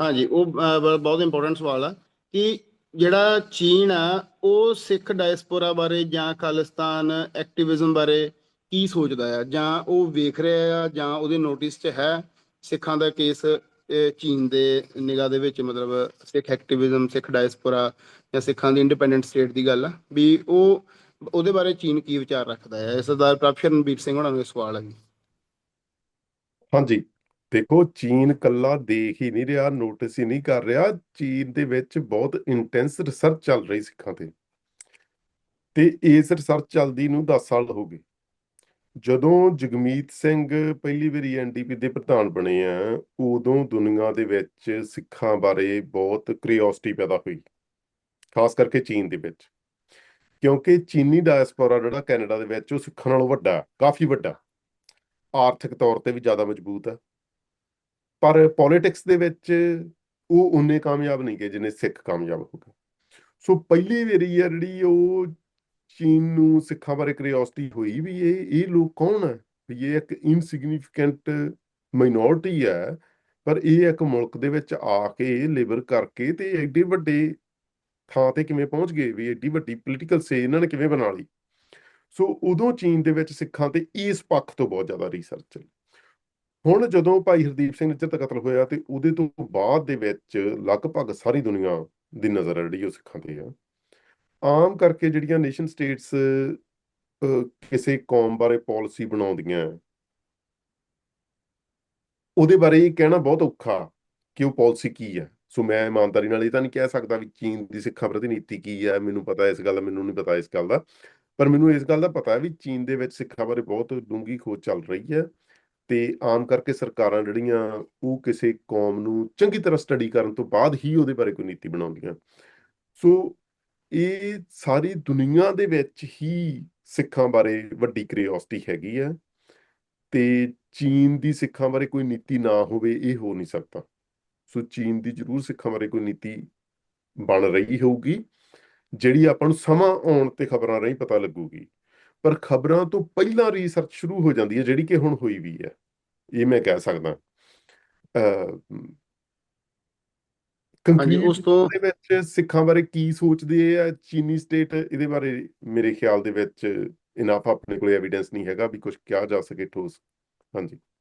ਹਾਂਜੀ, ਉਹ ਬਹੁਤ ਇੰਪੋਰਟੈਂਟ ਸਵਾਲ ਆ ਕਿ ਜਿਹੜਾ ਚੀਨ ਆ, ਉਹ ਸਿੱਖ ਡਾਇਸਪੋਰਾ ਬਾਰੇ ਜਾਂ ਖਾਲਿਸਤਾਨ ਐਕਟਿਵਿਜ਼ਮ ਬਾਰੇ ਕੀ ਸੋਚਦਾ ਆ? ਜਾਂ ਉਹ ਵੇਖ ਰਿਹਾ ਆ ਜਾਂ ਉਹਦੇ ਨੋਟਿਸ 'ਚ ਹੈ ਸਿੱਖਾਂ ਦਾ ਕੇਸ ਚੀਨ ਦੇ ਨਿਗਾਹ ਦੇ ਵਿੱਚ ਮਤਲਬ ਸਿੱਖ ਐਕਟਿਵਿਜ਼ਮ ਸਿੱਖ ਡਾਇਸਪੋਰਾ ਜਾਂ ਸਿੱਖਾਂ ਦੀ ਇੰਡੀਪੈਂਡੈਂਟ ਸਟੇਟ ਦੀ ਗੱਲ ਆ? ਵੀ ਉਹ, ਉਹਦੇ ਬਾਰੇ ਚੀਨ ਕੀ ਵਿਚਾਰ ਰੱਖਦਾ ਹੈ ਇਸ ਸਰਦਾਰ ਪ੍ਰਭਸ਼ਰਨਬੀਰ ਸਿੰਘ ਉਹਨਾਂ ਨੂੰ ਇਹ ਸਵਾਲ ਹੈ ਜੀ। ਹਾਂਜੀ। ਦੇਖੋ, ਚੀਨ ਕੱਲਾ ਦੇਖ ਹੀ ਨਹੀਂ ਰਿਹਾ ਨੋਟਿਸ ਹੀ ਨਹੀਂ ਕਰ ਰਿਹਾ। ਚੀਨ ਦੇ ਵਿੱਚ ਬਹੁਤ ਇੰਟੈਂਸ ਰਿਸਰਚ ਚੱਲ ਰਹੀ ਸਿੱਖਾਂ ਤੇ। ਤੇ ਇਸ ਰਿਸਰਚ ਚੱਲਦੀ ਨੂੰ 10 ਸਾਲ ਹੋ ਗਏ। ਜਦੋਂ ਜਗਮੀਤ ਸਿੰਘ ਪਹਿਲੀ ਵਾਰੀ ਐਨਡੀਪੀ ਦੇ ਪ੍ਰਧਾਨ ਬਣੇ ਆ, ਉਦੋਂ ਦੁਨੀਆ ਦੇ ਵਿੱਚ ਸਿੱਖਾਂ ਬਾਰੇ ਬਹੁਤ ਕਿਉਰਿਓਸਿਟੀ ਪੈਦਾ ਹੋਈ, ਖਾਸ ਕਰਕੇ ਚੀਨ ਦੇ ਵਿੱਚ। ਕਿਉਂਕਿ ਚੀਨੀ ਡਾਇਸਪੋਰਾ ਜਿਹੜਾ ਕੈਨੇਡਾ ਦੇ ਵਿੱਚ, ਉਹ ਸਿੱਖਾਂ ਨਾਲੋਂ ਵੱਡਾ, ਕਾਫੀ ਵੱਡਾ। ਆਰਥਿਕ ਤੌਰ ਤੇ ਵੀ ਜ਼ਿਆਦਾ ਮਜ਼ਬੂਤ ਹੈ ਪਰ ਪੋਲਿਟਿਕਸ ਦੇ ਵਿੱਚ ਉਹ ਉਨੇ ਕਾਮਯਾਬ ਨਹੀਂ ਗਏ ਜਿੰਨੇ ਸਿੱਖ ਕਾਮਯਾਬ ਹੋ ਗਏ। ਸੋ ਪਹਿਲੀ ਵਾਰੀ ਆ ਜਿਹੜੀ ਉਹ ਚੀਨ ਨੂੰ ਸਿੱਖਾਂ ਬਾਰੇ ਕਿਉਰਿਓਸਿਟੀ ਹੋਈ ਵੀ ਇਹ ਇਹ ਲੋਕ ਕੌਣ ਹੈ ਵੀ ਇਹ ਇੱਕ ਇਨਸਿਗਨੀਫੀਕੈਂਟ ਮਾਈਨੋਰਟੀ ਹੈ ਪਰ ਇਹ ਇੱਕ ਮੁਲਕ ਦੇ ਵਿੱਚ ਆ ਕੇ ਲੇਬਰ ਕਰਕੇ ਤੇ ਐਡੇ ਵੱਡੇ ਥਾਂ ਤੇ ਕਿਵੇਂ ਪਹੁੰਚ ਗਏ, ਵੀ ਐਡੀ ਵੱਡੀ ਪੋਲੀਟੀਕਲ ਸੇ ਇਹਨਾਂ ਨੇ ਕਿਵੇਂ ਬਣਾ ਲਈ? ਸੋ ਉਦੋਂ ਚੀਨ ਦੇ ਵਿੱਚ ਸਿੱਖਾਂ ਤੇ ਇਸ ਪੱਖ ਤੋਂ ਬਹੁਤ ਜ਼ਿਆਦਾ ਰਿਸਰਚ ਚੱਲੀ। ਹੁਣ ਜਦੋਂ ਭਾਈ ਹਰਦੀਪ ਸਿੰਘ ਨਿੱਜਰ ਦਾ ਕਤਲ ਹੋਇਆ ਤੇ ਉਹਦੇ ਤੋਂ ਬਾਅਦ ਦੇ ਵਿੱਚ ਲਗਭਗ ਸਾਰੀ ਦੁਨੀਆ ਦੀ ਨਜ਼ਰ ਹੈ ਜਿਹੜੀ ਉਹ ਸਿੱਖਾਂ ਤੇ ਆ। ਆਮ ਕਰਕੇ ਜਿਹੜੀਆਂ ਨੇਸ਼ਨ ਸਟੇਟਸ ਕਿਸੇ ਕੌਮ ਬਾਰੇ ਪਾਲਿਸੀ ਬਣਾਉਂਦੀਆਂ, ਉਹਦੇ ਬਾਰੇ ਇਹ ਕਹਿਣਾ ਬਹੁਤ ਔਖਾ ਕਿ ਉਹ ਪਾਲਿਸੀ ਕੀ ਹੈ ਸੋ ਮੈਂ ਇਮਾਨਦਾਰੀ ਨਾਲ ਇਹ ਤਾਂ ਨਹੀਂ ਕਹਿ ਸਕਦਾ ਵੀ ਚੀਨ ਦੀ ਸਿੱਖਾਂ ਪ੍ਰਤੀ ਨੀਤੀ ਕੀ ਹੈ ਮੈਨੂੰ ਪਤਾ ਇਸ ਗੱਲ ਦਾ, ਮੈਨੂੰ ਨਹੀਂ ਪਤਾ ਇਸ ਗੱਲ ਦਾ। ਪਰ ਮੈਨੂੰ ਇਸ ਗੱਲ ਦਾ ਪਤਾ ਹੈ ਵੀ ਚੀਨ ਦੇ ਵਿੱਚ ਸਿੱਖਾਂ ਬਾਰੇ ਬਹੁਤ ਡੂੰਘੀ ਖੋਜ ਚੱਲ ਰਹੀ ਹੈ ਤੇ ਆਮ ਕਰਕੇ ਸਰਕਾਰਾਂ ਜਿਹੜੀਆਂ ਉਹ ਕਿਸੇ ਕੌਮ ਨੂੰ ਚੰਗੀ ਤਰ੍ਹਾਂ ਸਟੱਡੀ ਕਰਨ ਤੋਂ ਬਾਅਦ ਹੀ ਉਹਦੇ ਬਾਰੇ ਕੋਈ ਨੀਤੀ ਬਣਾਉਂਦੀਆਂ। ਸੋ ਇਹ ਸਾਰੀ ਦੁਨੀਆ ਦੇ ਵਿੱਚ ਹੀ ਸਿੱਖਾਂ ਬਾਰੇ ਵੱਡੀ ਕਿਉਰਿਓਸਿਟੀ ਹੈਗੀ ਹੈ ਤੇ ਚੀਨ ਦੀ ਸਿੱਖਾਂ ਬਾਰੇ ਕੋਈ ਨੀਤੀ ਨਾ ਹੋਵੇ ਇਹ ਹੋ ਨਹੀਂ ਸਕਦਾ। ਸੋ ਚੀਨ ਦੀ ਜ਼ਰੂਰ ਸਿੱਖਾਂ ਬਾਰੇ ਕੋਈ ਨੀਤੀ ਬਣ ਰਹੀ ਹੋਊਗੀ, ਜਿਹੜੀ ਆਪਾਂ ਨੂੰ ਸਮਾਂ ਆਉਣ ਤੇ ਖਬਰਾਂ ਰਾਹੀਂ ਪਤਾ ਲੱਗੂਗੀ। ਪਰ ਖਬਰਾਂ ਤੋਂ ਪਹਿਲਾਂ ਰਿਸਰਚ ਸ਼ੁਰੂ ਹੋ ਜਾਂਦੀ ਹੈ ਜਿਹੜੀ ਕਿ ਹੁਣ ਹੋਈ ਵੀ ਹੈ। ਇਹ ਮੈਂ ਕਹਿ ਸਕਦਾ। ਹਾਂਜੀ ਉਸ ਤੋਂ ਦੇ ਵਿੱਚ ਸਿੱਖਾਂ ਬਾਰੇ ਕੀ ਸੋਚਦੇ ਆ? ਚੀਨੀ ਸਟੇਟ ਇਹਦੇ ਬਾਰੇ ਮੇਰੇ ਖਿਆਲ ਦੇ ਵਿੱਚ ਇਨਾਫ ਆਪਣੇ ਕੋਲ ਐਵੀਡੈਂਸ ਨਹੀਂ ਹੈਗਾ ਵੀ ਕੁਝ ਕਿਹਾ ਜਾ ਸਕੇ ਠੋਸ। ਹਾਂਜੀ।